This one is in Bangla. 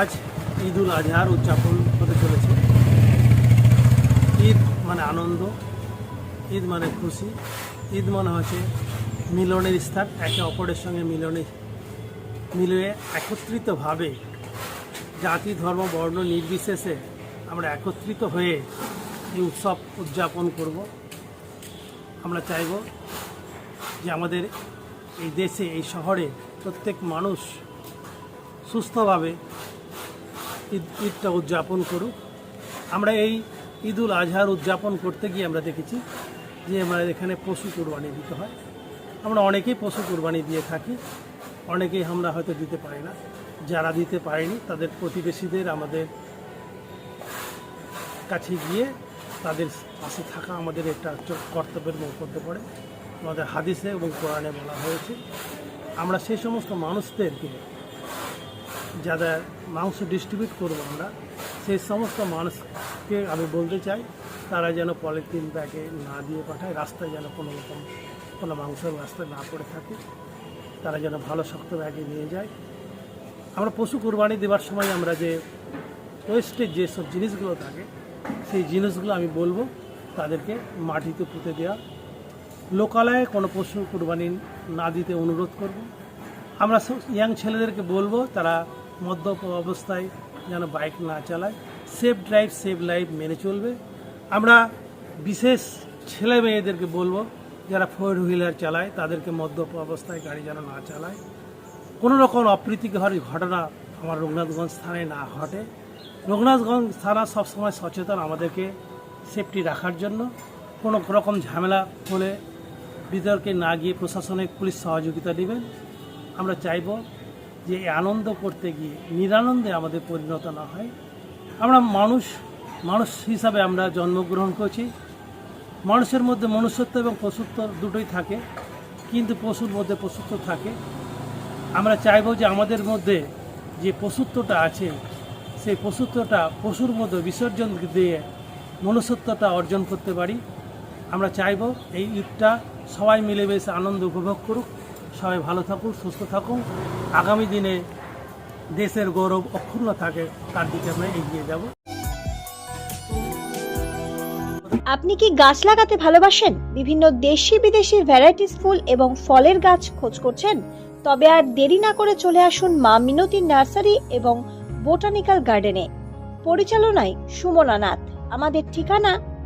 আজ ঈদ উল আজহার উদযাপন হতে চলেছে। ঈদ মানে আনন্দ, ঈদ মানে খুশি, ঈদ মানে হচ্ছে মিলনের স্থান, একে অপরের সঙ্গে মিলনে মিলে একত্রিতভাবে জাতি, ধর্ম, বর্ণ নির্বিশেষে আমরা একত্রিত হয়ে এই উৎসব উদযাপন করব। আমরা চাইব যে আমাদের এই দেশে, এই শহরে প্রত্যেক মানুষ সুস্থভাবে ঈদ, ঈদটা উদযাপন করুক। আমরা এই ঈদুল আজহার উদযাপন করতে গিয়ে আমরা দেখেছি যে আমরা এখানে পশু কুরবানি দিতে হয়। আমরা অনেকেই পশু কুরবানি দিয়ে থাকি, অনেকেই আমরা হয়তো দিতে পারি না। যারা দিতে পারেনি, তাদের প্রতিবেশীদের আমাদের কাছে গিয়ে তাদের পাশে থাকা আমাদের একটা কর্তব্যের মধ্যে পড়ে। আমাদের হাদিসে এবং কোরআনে বলা হয়েছে, আমরা সেই সমস্ত মানুষদেরকে যারা মাংস ডিস্ট্রিবিউট করব আমরা, সেই সমস্ত মানুষকে আমি বলতে চাই, তারা যেন পলিথিন ব্যাগে না দিয়ে পাঠায়, রাস্তায় যেন কোনো রকম কোনো মাংসের রাস্তায় না পড়ে থাকে, তারা যেন ভালো শক্ত ব্যাগে নিয়ে যায়। আমরা পশু কোরবানি দেওয়ার সময় আমরা যে ওয়েস্টের যেসব জিনিসগুলো থাকে, সেই জিনিসগুলো আমি বলব, তাদেরকে মাটিতে পুঁতে দেওয়া। লোকালয়ে কোনো পশু কোরবানি না দিতে অনুরোধ করব। আমরা ইয়াং ছেলেদেরকে বলব, তারা মদ্যপ অবস্থায় যেন বাইক না চালায়। সেফ ড্রাইভ সেফ লাইফ মেনে চলবে। আমরা বিশেষ ছেলে মেয়েদেরকে বলব, যারা ফোর হুইলার চালায়, তাদেরকে মদ্যপ অবস্থায় গাড়ি যেন না চালায়। কোনো রকম অপ্রীতিকর ঘটনা আমার রঘুনাথগঞ্জ থানায় না ঘটে। রঘুনাথগঞ্জ থানা সবসময় সচেতন আমাদেরকে সেফটি রাখার জন্য। কোনো রকম ঝামেলা হলে বিতর্কে না গিয়ে প্রশাসনিক পুলিশ সহযোগিতা নেবেন আমরা চাইব যে এই আনন্দ করতে গিয়ে নিরানন্দে আমাদের পরিণত না হয়। আমরা মানুষ মানুষ হিসাবে আমরা জন্মগ্রহণ করছি। মানুষের মধ্যে মনুষ্যত্ব এবং পশুত্ব দুটোই থাকে, কিন্তু পশুর মধ্যে পশুত্ব থাকে। আমরা চাইব যে আমাদের মধ্যে যে পশুত্বটা আছে, সেই পশুত্বটা পশুর মধ্যে বিসর্জন দিয়ে মনুষ্যত্বটা অর্জন করতে পারি। আমরা চাইব এই ঈদটা সবাই মিলেমিশে আনন্দ উপভোগ করুক। সবাই ভালো থাকুক সুস্থ থাকুন। আগামী দিনে দেশের গৌরব অক্ষুণ্ণ থাকে, তার দিকে আমরা এগিয়ে যাব। আপনি কি গাছ লাগাতে ভালোবাসেন? বিভিন্ন দেশি বিদেশি ভ্যারাইটিস ফুল এবং ফলের গাছ খোঁজ করছেন? তবে আর দেরি না করে চলে আসুন মা মিনতি নার্সারি এবং বোটানিক্যাল গার্ডেনে। পরিচালনায় সুমনা নাথ। আমাদের ঠিকানা